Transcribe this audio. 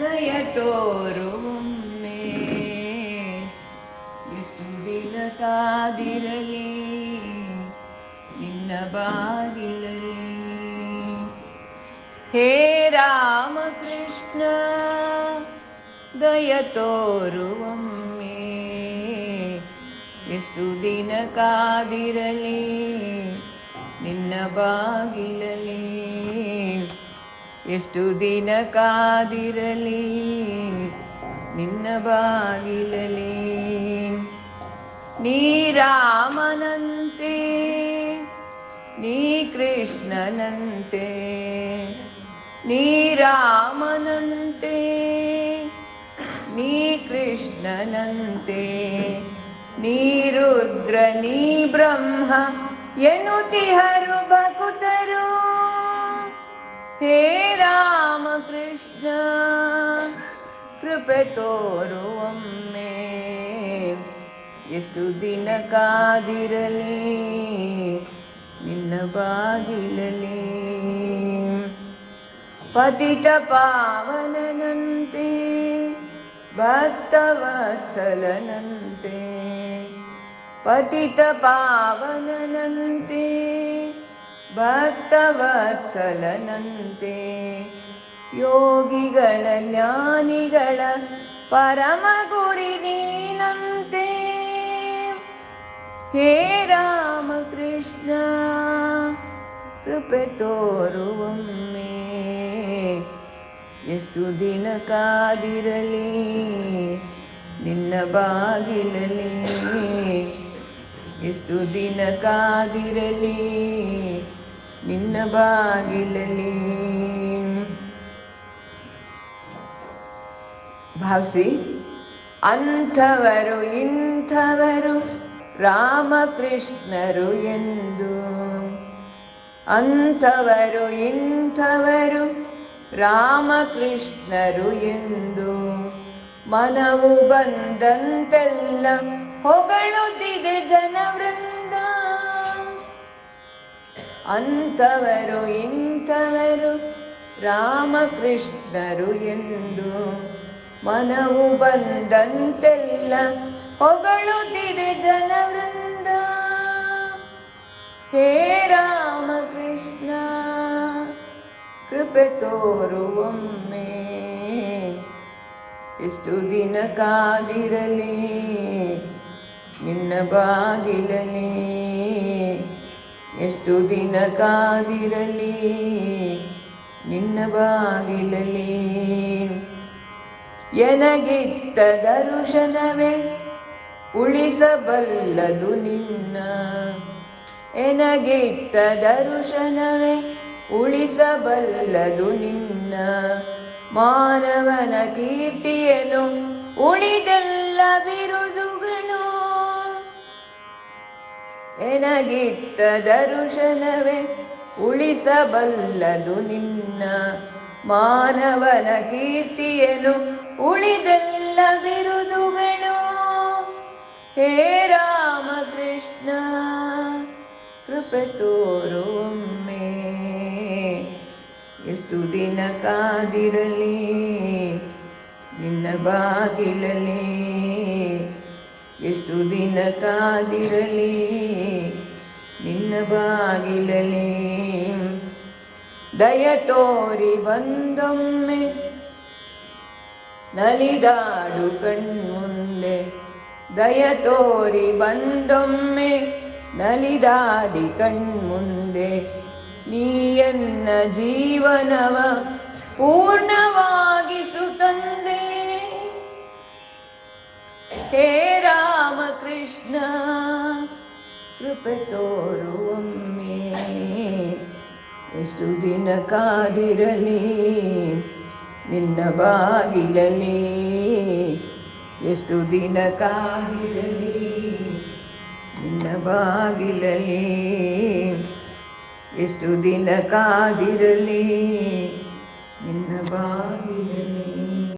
ದಯ ತೋರುವೊಮ್ಮೆ ಎಷ್ಟು ದಿನ ಕಾದಿರಲಿ ನಿನ್ನ ಬಾಗಿಲಲ್ಲಿ. ಹೇ ರಾಮಕೃಷ್ಣ ದಯ ತೋರುವೊಮ್ಮೆ ಎಷ್ಟು ದಿನ ಕಾದಿರಲಿ ನಿನ್ನ ಬಾಗಿಲಲಿ ಎಷ್ಟು ದಿನ ಕಾದಿರಲಿ ನಿನ್ನ ಬಾಗಿಲಲಿ ನೀರಾಮನಂತೆ ನೀ ಕೃಷ್ಣನಂತೆ ನೀರಾಮನಂತೆ ನೀ ಕೃಷ್ಣನಂತೆ. ನೀ ರುದ್ರ, ನೀ ಬ್ರಹ್ಮ ಎನ್ನುತಿಹರು ಭಕುತರು ಹೇ ರಾಮಕೃಷ್ಣ ಕೃಪೆ ತೋರುವೊಮ್ಮೆ ಎಷ್ಟು ದಿನ ಕಾದಿರಲಿ ನಿನ್ನ ಬಾಗಿಲಲಿ ಪತಿತ ಪಾವನನಂತೆ ಭಕ್ತವತ್ಸಲನಂತೆ ಪತಿತ ಪಾವನನಂತೆ ಭಕ್ತವತ್ಸಲನಂತೆ ಯೋಗಿಗಳ ಜ್ಞಾನಿಗಳ ಪರಮ ಗುರಿ ನೀನಂತೆ. ಹೇ ರಾಮಕೃಷ್ಣ, ಕೃಪೆ ತೋರುವೊಮ್ಮೆ. ಎಷ್ಟು ದಿನ ಕಾದಿರಲಿ, ನಿನ್ನ ಬಾಗಿಲಲಿ ಎಷ್ಟು ದಿನ ಕಾದಿರಲಿ ನಿನ್ನ ಬಾಗಿಲಲ್ಲಿ. ಭಾವಿಸಿ, ಅಂಥವರು ಇಂಥವರು, ರಾಮಕೃಷ್ಣರು ಎಂದು. ಅಂಥವರು ಇಂಥವರು, ರಾಮಕೃಷ್ಣರು ಎಂದು. ಮನವು ಬಂದಂತೆಲ್ಲ ಹೊಗಳುತ್ತಿದೆ ಜನವೃಂದ ಅಂಥವರು ಇಂಥವರು ರಾಮಕೃಷ್ಣರು ಎಂದು ಮನವು ಬಂದಂತೆಲ್ಲ ಹೊಗಳುತ್ತಿದೆ ಜನವೃಂದ. ಹೇ ರಾಮಕೃಷ್ಣ, ಕೃಪೆ ತೋರುವೊಮ್ಮೆ ಎಷ್ಟು ದಿನ ಕಾದಿರಲಿ, ನಿನ್ನ ಬಾಗಿಲಲಿ ಎಷ್ಟು ದಿನ ಕಾದಿರಲಿ ನಿನ್ನ ಬಾಗಿಲಲಿ ಎನಗಿತ್ತ ದರುಶನವೇ, ಉಳಿಸಬಲ್ಲದು ನಿನ್ನ. ಎನಗಿತ್ತ ದರುಶನವೇ, ಉಳಿಸಬಲ್ಲದು ನಿನ್ನ. ಮಾನವನ ಕೀರ್ತಿಯನು ಉಳಿದೆಲ್ಲ ಬಿರುದುಗಳು ಎನಗಿತ್ತ ದರುಶನವೇ ಉಳಿಸಬಲ್ಲದು ನಿನ್ನ ಮಾನವನ ಕೀರ್ತಿಯನು ಉಳಿದೆಲ್ಲ ಬಿರುದುಗಳು. ಹೇ ರಾಮಕೃಷ್ಣ ಕೃಪೆ ತೋರುವೊಮ್ಮೆ ಎಷ್ಟು ದಿನ ಕಾದಿರಲಿ ನಿನ್ನ ಬಾಗಿಲಲಿ ಎಷ್ಟು ದಿನ ಕಾದಿರಲಿ ಬಾಗಿಲಲಿ ದಯ ತೋರಿ ಬಂದೊಮ್ಮೆ, ನಲಿದಾಡು ಕಣ್ಮುಂದೆ. ದಯ ತೋರಿ ಬಂದೊಮ್ಮೆ, ನಲಿದಾಡಿ ಕಣ್ಮುಂದೆ. ನೀಯನ್ನ ಜೀವನವ ಪೂರ್ಣವಾಗಿಸು ತಂದೆ. ಹೇ ರಾಮಕೃಷ್ಣ. ಕೃಪೆ ತೋರುವೊಮ್ಮೆ. ಎಷ್ಟು ದಿನ ಕಾದಿರಲಿ, ನಿನ್ನ ಬಾಗಿಲಲಿ ಎಷ್ಟು ದಿನ ಕಾದಿರಲಿ, ನಿನ್ನ ಬಾಗಿಲಲಿ ಎಷ್ಟು ದಿನ ಕಾದಿರಲಿ, ನಿನ್ನ ಬಾಗಿಲಲಿ